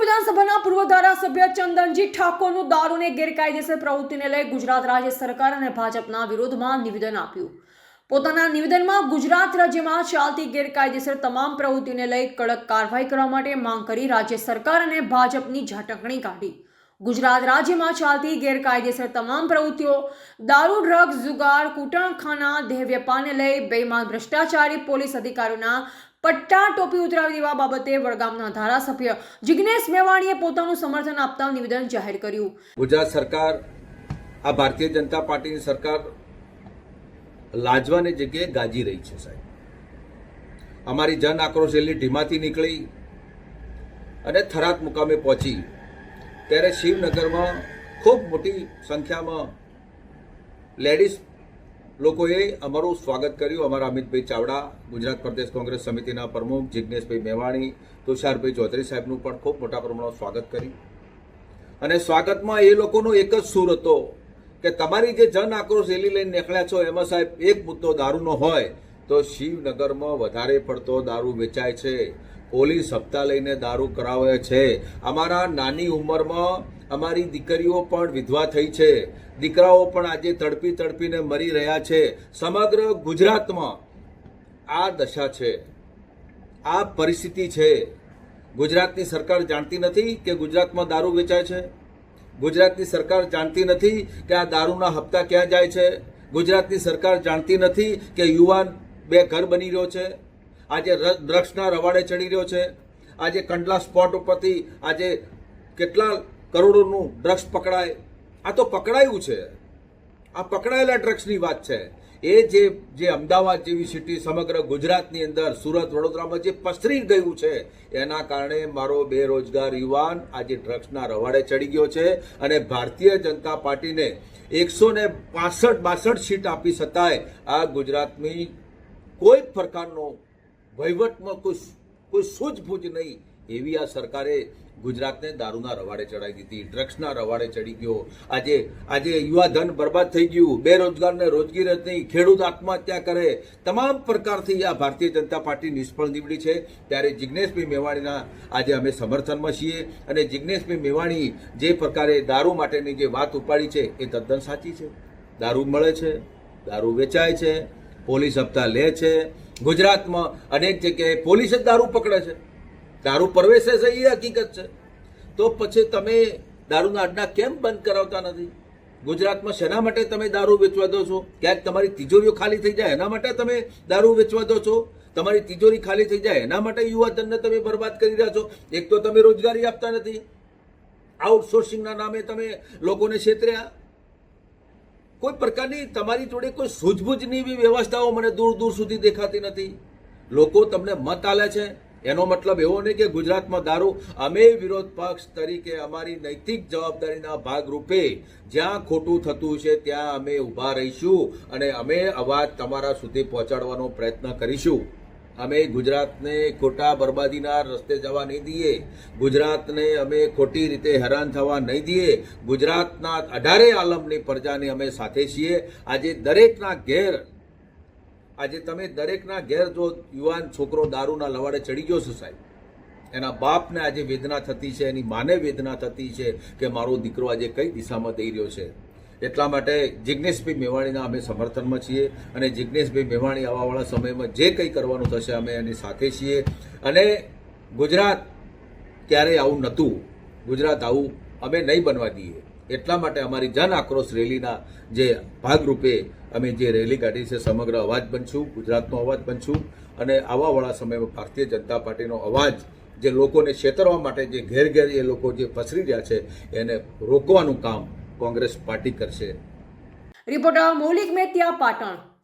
વિધાનસભાના પૂર્વ ધારાસભ્ય ચંદનજી ઠાકોરનું દારૂને ગેરકાયદેસર પ્રવૃત્તિને લઈ ગુજરાત રાજ્ય સરકાર અને ભાજપના વિરોધમાં નિવેદન આપ્યું. પોતાના નિવેદનમાં ગુજરાત રાજ્યમાં ચાલતી ગેરકાયદેસર તમામ પ્રવૃત્તિને લઈ કડક કાર્યવાહી કરવા માટે માંગ કરી રાજ્ય સરકાર અને ભાજપની ઝાટકણી કાઢી. ગુજરાત રાજ્યમાં ચાલતી ગેરકાયદેસર તમામ પ્રવૃત્તિઓ, દારૂ, ડ્રગ્સ, જુગાર, કૂટણખાના દેહ વેપારને લઈ બેમાન ભ્રષ્ટાચારી પોલીસ અધિકારીઓના પટ્ટા ટોપી ઉતરાવી દેવા બાબતે વડગામના ધારાસભ્ય જિગ્નેશ મેવાણીએ પોતાનું સમર્થન આપતા નિવેદન જાહેર કર્યું. ગુજરાત સરકાર, આ ભારતીય જનતા પાર્ટીની સરકાર લાજવાની જગ્યાએ ગાજી રહી છે સાહેબ. અમારી જન આક્રોશ રેલી ઢીમાથી નીકળી અને થરાદ મુકામે પહોંચી. ત્યારે શિવનગરમાં ખૂબ મોટી સંખ્યામાં લેડીઝ લોકોએ અમારું સ્વાગત કર્યું. અમારા અમિતભાઈ ચાવડા, ગુજરાત પ્રદેશ કોંગ્રેસ સમિતિના પ્રમુખ જિજ્ઞેશભાઈ મેવાણી, તુષારભાઈ ચૌધરી સાહેબનું પણ ખૂબ મોટા પ્રમાણમાં સ્વાગત કર્યું. અને સ્વાગતમાં એ લોકોનો એક જ સૂર હતો કે તમારી જે જન આક્રોશ રેલી લઈને નીકળ્યા છો, એમાં સાહેબ એક મુદ્દો દારૂનો હોય તો શિવનગરમાં વધારે પડતો દારૂ વેચાય છે. પોલીસ હપ્તા લઈને દારૂ કરાવે છે. અમારા નાની ઉંમરમાં અમારી દીકરીઓ પણ વિધવા થઈ છે. દીકરાઓ પણ આજે તડપી તડપીને મરી રહ્યા છે. સમગ્ર ગુજરાતમાં આ દશા છે. આ પરિસ્થિતિ છે. ગુજરાતની સરકાર જાણતી નથી કે ગુજરાતમાં દારૂ વેચાય છે? ગુજરાતની સરકાર જાણતી નથી કે આ દારૂના હપ્તા ક્યાં જાય છે? ગુજરાતની સરકાર જાણતી નથી કે યુવાન બે ઘર બની રહ્યો છે. આજે ડ્રગ્સના રવાડે ચડી રહ્યો છે. આજે કંડલા સ્પોટ ઉપરથી આજે કેટલા કરોડોનું ડ્રગ્સ પકડાય. આ તો પકડાયું છે. આ પકડાયેલા ડ્રગ્સની વાત છે. એ જે જે અમદાવાદ જેવી સિટી સમગ્ર ગુજરાતની અંદર, સુરત, વડોદરામાં જે પસરી ગયું છે, એના કારણે મારો બેરોજગાર યુવાન આજે ડ્રગ્સના રવાડે ચડી ગયો છે અને ભારતીય જનતા પાર્ટીને એકસો ને પાસઠ, બાસઠ સીટ આપી છતાંય આ ગુજરાતની કોઈ પ્રકારનો વહીવટમાં કોઈ કોઈ સૂઝબૂઝ નહીં. એવી આ સરકારે ગુજરાતને દારૂના રવાડે ચડાવી દીધી, ડ્રગ્સના રવાડે ચડી ગયો. આજે આજે યુવા ધન બરબાદ થઈ ગયું. બેરોજગારને રોજગીર જ નહીં. ખેડૂત આત્મહત્યા કરે. તમામ પ્રકારથી આ ભારતીય જનતા પાર્ટી નિષ્ફળ નીવડી છે. ત્યારે જિજ્ઞેશભાઈ મેવાણીના આજે અમે સમર્થનમાં છીએ અને જિજ્ઞેશભાઈ મેવાણી જે પ્રકારે દારૂ માટેની જે વાત ઉપાડી છે, એ તદ્દન સાચી છે. દારૂ મળે છે, દારૂ વેચાય છે પોલીસ હપ્તા લે છે, ગુજરાતમાં અનેક જગ્યાએ પોલીસ જ દારૂ પકડે છે. દારૂ પરવેશે છે એ હકીકત છે. તો પછી તમે દારૂના અડ્ડા કેમ બંધ કરાવતા નથી? ગુજરાતમાં શેના માટે તમે દારૂ વેચવા દો છો? ક્યાંક તમારી તિજોરીઓ ખાલી થઈ જાય, એના માટે તમે દારૂ વેચવા દો છો? તમારી તિજોરી ખાલી થઈ જાય, એના માટે યુવાધનને તમે બરબાદ કરી રહ્યા છો? એક તો તમે રોજગારી આપતા નથી. આઉટસોર્સિંગના નામે તમે લોકોને છેતર્યા. કોઈ પ્રકારની તમારી જોડે કોઈ સૂઝબૂઝની બી વ્યવસ્થાઓ મને દૂર દૂર સુધી દેખાતી નથી. લોકો તમને મત આલે છે. એનો મતલબ એવો નહીં કે ગુજરાતમાં દારૂ, અમે વિરોધ પક્ષ તરીકે અમારી નૈતિક જવાબદારીના ભાગરૂપે જ્યાં ખોટું થતું છે ત્યાં અમે ઊભા રહીશું અને અમે અવાજ તમારા સુધી પહોંચાડવાનો પ્રયત્ન કરીશું. અમે ગુજરાતને ખોટા બરબાદીના રસ્તે જવા નહીં દઈએ. ગુજરાતને અમે ખોટી રીતે હેરાન થવા નહીં દઈએ. ગુજરાતના અઢારે આલમની પ્રજાને અમે સાથે છીએ. આજે દરેકના ઘેર, આજે તમે દરેકના ઘેર જો યુવાન છોકરો દારૂના લવાડે ચડી ગયો છે સાહેબ, એના બાપને આજે વેદના થતી છે, એની માને વેદના થતી છે કે મારો દીકરો આજે કઈ દિશામાં દઈ રહ્યો છે? એટલા માટે જિજ્ઞેશભાઈ મેવાણીના અમે સમર્થનમાં છીએ અને જિજ્ઞેશભાઈ મેવાણી આવવાવાળા સમયમાં જે કંઈ કરવાનું થશે અમે એની સાથે છીએ. અને ગુજરાત ક્યારેય આવું નહોતું. ગુજરાત આવું અમે નહીં બનવા દઈએ. એટલા માટે અમારી જન આક્રોશ રેલીના જે ભાગરૂપે અમે જે રેલી કાઢી છે, સમગ્ર અવાજ બનશું, ગુજરાતનો અવાજ બનશું અને આવવાવાળા સમયમાં ભારતીય જનતા પાર્ટીનો અવાજ જે લોકોને છેતરવા માટે જે ઘેર ઘેર એ લોકો જે પસરી રહ્યા છે, એને રોકવાનું કામ કોંગ્રેસ પાર્ટી કરશે. રિપોર્ટર મૌલિક મેતિયા પાટણ.